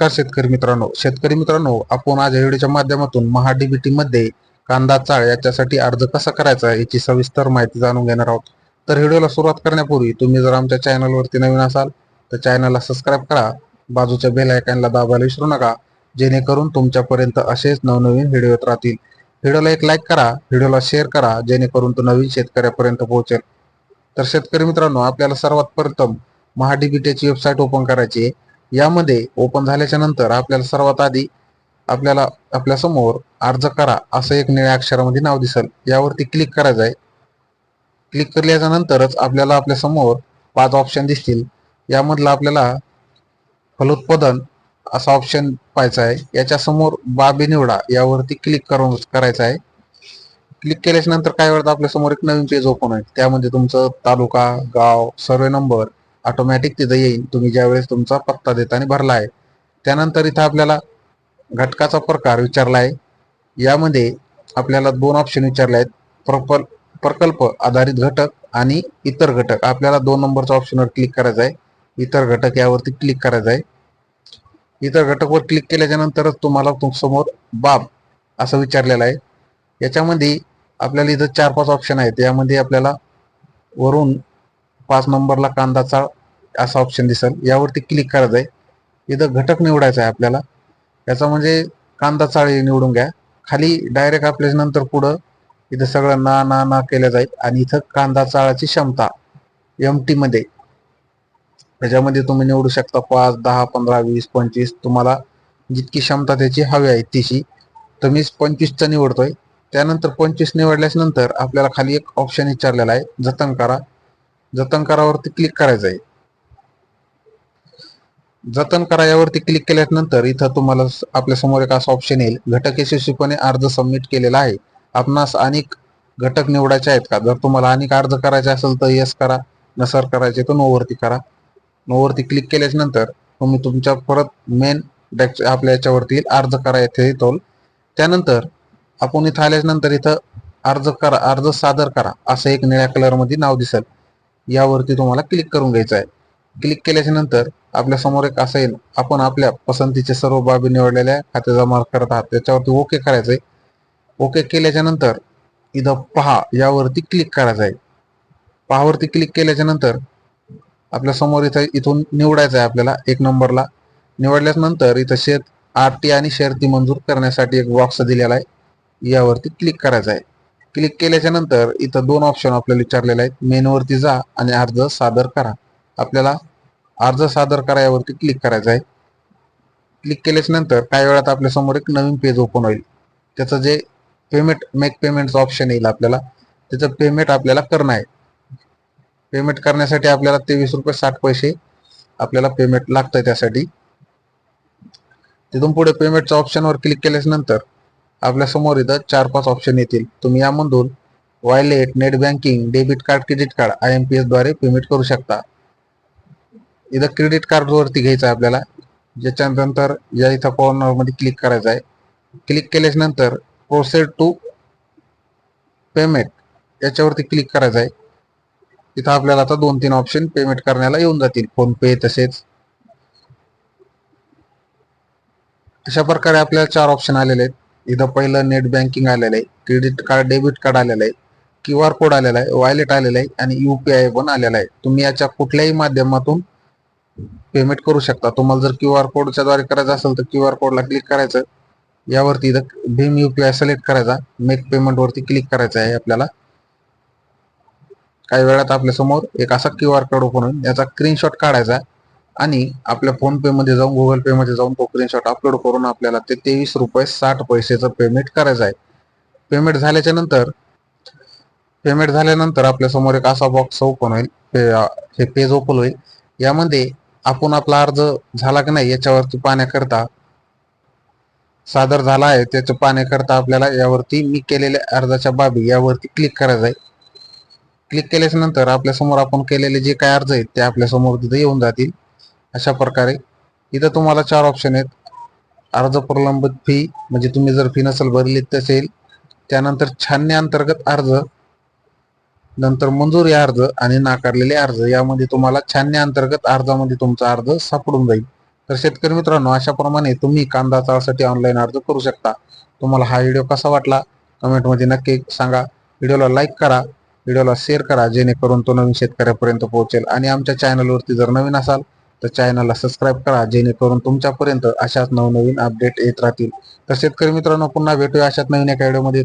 नमस्कार शेतकरी मित्रांनो. शेतकरी मित्रांनो आपण आज या व्हिडिओच्या माध्यमातून महाडीबीटी मध्ये कांदा चाळ याच्यासाठी अर्ज कसा करायचा याची सविस्तर माहिती जाणून घेणार आहोत. तर व्हिडिओला सुरुवात करण्यापूर्वी तुम्ही जर आमच्या चॅनलवरती नवीन असाल तर चॅनलला सबस्क्राईब करा. बाजूच्या बेल आयकॉनला दाबायला विसरू नका जेणेकरून तुमच्यापर्यंत असेच नवनवीन व्हिडिओ येत राहतील. व्हिडिओला एक लाईक करा व्हिडिओला शेअर करा जेणेकरून तो नवीन शेतकऱ्यापर्यंत पोहोचेल. तर शेतकरी मित्रांनो आपल्याला सर्वात प्रथम महाडीबीटीची वेबसाईट ओपन करायची आहे. यामध्ये ओपन झाल्याच्यानंतर आपल्याला सर्वात आधी आपल्याला आपल्यासमोर अर्ज करा असं एक निळ्या अक्षरामध्ये नाव दिसेल. यावरती क्लिक करायचं आहे. क्लिक केल्याच्या नंतरच आपल्याला आपल्यासमोर पाच ऑप्शन दिसतील. यामधला आपल्याला फलोत्पादन असा ऑप्शन पाहायचा आहे. याच्या समोर बाबी निवडा यावरती क्लिक करून करायचं आहे. क्लिक केल्याच्यानंतर काय वेळात आपल्यासमोर एक नवीन पेज ओपन होईल. त्यामध्ये तुमचं तालुका गाव सर्वे नंबर ऑटोमॅटिक तिथं येईल. तुम्ही ज्यावेळेस तुमचा पत्ता देताना भरला आहे त्यानंतर इथं आपल्याला घटकाचा प्रकार विचारला आहे. यामध्ये आपल्याला दोन ऑप्शन विचारले आहेत. प्रकल्प प्रकल्प आधारित घटक आणि इतर घटक. आपल्याला दोन नंबरच्या ऑप्शनवर क्लिक करायचं आहे. इतर घटक यावरती क्लिक करायचं आहे. इतर घटकवर क्लिक केल्याच्या नंतरच तुम्हाला समोर बाब असं विचारलेलं आहे. याच्यामध्ये आपल्याला इथं चार पाच ऑप्शन आहेत. यामध्ये आपल्याला वरून पाच नंबरला कांदाचा असा ऑप्शन दिसेल. यावरती क्लिक करायचं आहे इथं घटक निवडायचा आहे आपल्याला. याचा म्हणजे कांदा चाळी निवडून घ्या. खाली डायरेक्ट आपल्या नंतर पुढं इथं सगळं ना ना ना केलं जाईल. आणि इथं कांदा चाळाची क्षमता एम टी मध्ये. त्याच्यामध्ये तुम्ही निवडू शकता पाच दहा पंधरा वीस पंचवीस. तुम्हाला जितकी क्षमता त्याची हवी आहे तिशी तर पंचवीसचा निवडतोय. त्यानंतर पंचवीस निवडल्याच नंतर आपल्याला खाली एक ऑप्शन विचारलेला आहे. जतन करा. जतन करावरती क्लिक करायचं आहे जतन करा यावरती क्लिक केल्यानंतर इथं तुम्हाला आपल्यासमोर एक असा ऑप्शन येईल. घटक यशस्वीपणे अर्ज सबमिट केलेला आहे. आपणास अनेक घटक निवडायचे आहेत का? जर तुम्हाला अनेक अर्ज करायचे असेल तर येस करा. नसर करायचे तर नोवरती करा. नोवरती क्लिक केल्यानंतर तुम्ही तुमच्या परत मेन डॅक आपल्या याच्यावरती अर्ज करा येथे येतो त्यानंतर आपण इथं आल्यानंतर इथं अर्ज करा अर्ज सादर करा. असं एक निळ्या कलरमध्ये नाव दिसेल. यावरती तुम्हाला क्लिक करून घ्यायचं आहे. क्लिक केल्याच्यानंतर आपल्यासमोर एक असं येईल आपण आपल्या पसंतीचे सर्व बाबी निवडलेल्या खाते जमा करत आहात त्याच्यावरती ओके करायचंय. ओके केल्याच्यानंतर इथं पहा यावरती क्लिक करायचं आहे. पहावरती क्लिक केल्याच्यानंतर आपल्यासमोर इथं इथून निवडायचं आहे आपल्याला एक नंबरला. निवडल्यानंतर इथं शेत आर टी आणि शर्ती मंजूर करण्यासाठी एक बॉक्स दिलेला आहे. यावरती क्लिक करायचं आहे. क्लिक केल्याच्यानंतर इथं दोन ऑप्शन आपल्याला विचारलेले आहेत. मेनूवरती जा आणि अर्ज सादर करा. आपल्याला अर्ज सादर करायावरती क्लिक करायचं आहे. क्लिक केल्याच्यानंतर काही वेळात आपल्यासमोर एक नवीन पेज ओपन होईल. त्याचं जे पेमेंट मेक पेमेंटचं ऑप्शन येईल आपल्याला त्याचं पेमेंट आपल्याला करणं आहे. पेमेंट करण्यासाठी आपल्याला तेवीस रुपये साठ पैसे आपल्याला पेमेंट लागतं त्यासाठी. तिथून पुढे पेमेंटच्या ऑप्शनवर क्लिक केल्याच्यानंतर आपल्यासमोर इथं चार पाच ऑप्शन येतील. तुम्ही यामधून wallet net banking debit card credit card I M P एसद्वारे payment करू शकता. इथं क्रेडिट कार्ड वरती घ्यायचं आहे आपल्याला. ज्याच्यानंतर या इथं कॉर्नरमध्ये क्लिक करायचं आहे. क्लिक केल्याच्यानंतर प्रोसेड टू पेमेंट याच्यावरती क्लिक करायचं आहे. तिथं आपल्याला आता दोन तीन ऑप्शन पेमेंट करण्याला येऊन जातील. फोन पे तसेच. अशा प्रकारे आपल्याला चार ऑप्शन आलेले आहेत. इथं पहिलं नेट बँकिंग आलेलं आहे. क्रेडिट कार्ड डेबिट कार्ड आलेलं आहे. क्यू आर कोड आलेला आहे. वॉयलेट आलेला आहे. आणि यू पी आय पण आलेला आहे. तुम्ही याच्या कुठल्याही माध्यमातून पेमेंट करू शकता. तुम्हाला जर क्यू आर कोडच्या द्वारे करायचं असेल तर क्यू आर कोडला क्लिक करायचं. यावरती इथं भीम युपीआय सिलेक्ट करायचा. मेक पेमेंट वरती क्लिक करायचं आहे आपल्याला. काही वेळात आपल्यासमोर एक असा क्यू आर कोड ओपन होईल. याचा स्क्रीनशॉट काढायचा आणि आपल्या फोन पे मध्ये जाऊन गुगल पे मध्ये जाऊन तो स्क्रीनशॉट अपलोड करून आपल्याला ते तेवीस रुपये साठ पैसेचं पेमेंट करायचं आहे. पेमेंट झाल्याच्यानंतर पेमेंट झाल्यानंतर आपल्यासमोर एक असा बॉक्स ओपन होईल. हे पेज ओपन होईल. यामध्ये आपण आपला अर्ज झाला की नाही याच्यावरती पाहण्याकरता सादर झाला आहे त्याचं पाहण्याकरता आपल्याला यावरती मी केलेल्या अर्जाच्या बाबी यावरती क्लिक करायचं आहे. क्लिक केल्याच्यानंतर आपल्यासमोर आपण केलेले जे काय अर्ज आहेत ते आपल्यासमोर तिथं तिथे येऊन जातील. अशा प्रकारे इथं तुम्हाला चार ऑप्शन आहेत. अर्ज प्रलंबित फी म्हणजे तुम्ही जर फी नसेल भरली तसेल त्यानंतर छानने अंतर्गत अर्ज नंतर मंजुरी अर्ज आणि नाकारलेले अर्ज यामध्ये तुम्हाला छान्या अंतर्गत अर्जामध्ये तुमचा अर्ज सापडून जाईल. तर शेतकरी मित्रांनो अशाप्रमाणे तुम्ही कांदा चाळसाठी ऑनलाईन अर्ज करू शकता. तुम्हाला हा व्हिडिओ कसा वाटला? कमेंटमध्ये नक्की सांगा. व्हिडिओला लाईक करा. व्हिडिओला शेअर करा जेणेकरून तो नवीन शेतकऱ्यापर्यंत पोहोचेल. आणि आमच्या चॅनलवरती जर नवीन असाल तर चॅनलला सबस्क्राईब करा जेणेकरून तुमच्यापर्यंत अशाच नवनवीन अपडेट येत राहतील. तर शेतकरी मित्रांनो पुन्हा भेटूया अशाच नवीन एका व्हिडिओमध्ये